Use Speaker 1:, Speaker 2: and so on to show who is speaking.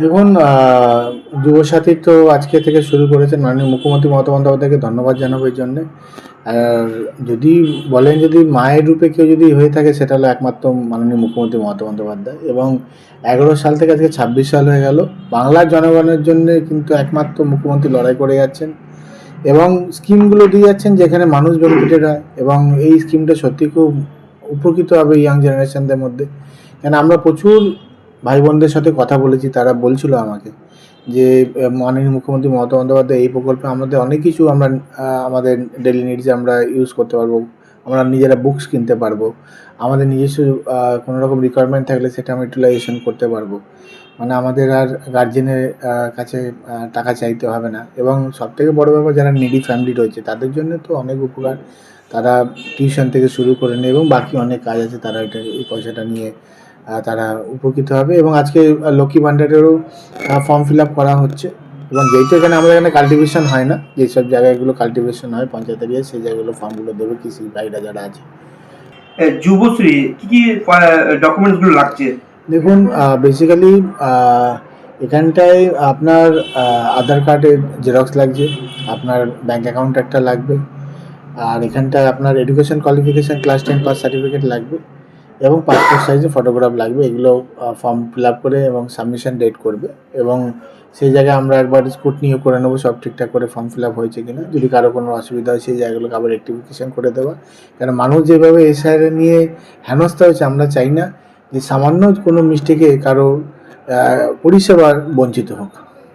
Speaker 1: দেখুন যুবসাথী তো আজকে থেকে শুরু করেছেন। মাননীয় মুখ্যমন্ত্রী মমতা বন্দ্যোপাধ্যায়কে ধন্যবাদ জানাব এর জন্যে। আর যদি বলেন, যদি মায়ের রূপে কেউ যদি হয়ে থাকে, সেটা হলো একমাত্র মাননীয় মুখ্যমন্ত্রী মমতা বন্দ্যোপাধ্যায়। এবং এগারো সাল থেকে আজকে ছাব্বিশ সাল হয়ে গেল। বাংলার জনগণের জন্য কিন্তু একমাত্র মুখ্যমন্ত্রী লড়াই করে যাচ্ছেন। এবং স্কিমগুলো দিয়ে যাচ্ছেন যেখানে মানুষ বেনিফিটেড হয়। এবং এই স্কিমটা সত্যি খুব উপকৃত হবে ইয়াং জেনারেশনদের মধ্যে। কেন, আমরা প্রচুর ভাই বোনদের সাথে কথা বলেছি, তারা বলছিল আমাকে যে মাননীয় মুখ্যমন্ত্রী মমতা বন্দ্যোপাধ্যায় এই প্রকল্পে আমাদের অনেক কিছু আমরা আমাদের ডেলি নিডসে আমরা ইউজ করতে পারব, আমরা নিজেরা বুকস কিনতে পারব, আমাদের নিজস্ব কোনো রকম রিকোয়ারমেন্ট থাকলে সেটা আমরা ইউটিলাইজেশন করতে পারব। মানে আমাদের আর গার্জেনের কাছে টাকা চাইতে হবে না। এবং সবথেকে বড় ব্যাপার, যারা নিডি ফ্যামিলি রয়েছে, তাদের জন্য তো অনেক উপকার। তারা টিউশন থেকে শুরু করে নেয় এবং বাকি অনেক কাজ আছে, তারা এটা, এই পয়সাটা নিয়ে তারা উপকৃত হবে এবং আজকে লক্ষ্মী ভাণ্ডারেরও ফর্ম ফিল আপ করা হচ্ছে। এবং যেহেতু এখানে আমাদের এখানে কাল্টিভেশন হয় না যেসব জায়গাগুলো কাল্টিভেশন হয় পঞ্চায়েত এরিয়ায় সেই জায়গাগুলো ফর্মগুলো দেবে কৃষি ভাইরা যারা আছে।
Speaker 2: যুবশ্রী কি কি ডকুমেন্টসগুলো লাগছে?
Speaker 1: দেখুন বেসিক্যালি এখানটায় আপনার আধার কার্ডের জেরক্স লাগছে আপনার ব্যাঙ্ক অ্যাকাউন্ট একটা লাগবে আর এখানটায় আপনার education qualification class ten pass certificate লাগবে। এবং পাসপোর্ট সাইজে ফটোগ্রাফ লাগবে। এগুলো ফর্ম ফিল আপ করে এবং সাবমিশন ডেট করবে। এবং সেই জায়গায় আমরা একবার স্কুটনিও করে নেব, সব ঠিকঠাক করে ফর্ম ফিল আপ হয়েছে কিনা। যদি কারও কোনো অসুবিধা হয়, সেই জায়গাগুলোকে আবার রেক্টিফিকেশন করে দেওয়া। কারণ মানুষ যেভাবে এসআইআর নিয়ে হেনস্থা হয়েছে, আমরা চাই না যে সামান্য কোনো মিস্টেকে কারও পরিষেবার বঞ্চিত হোক।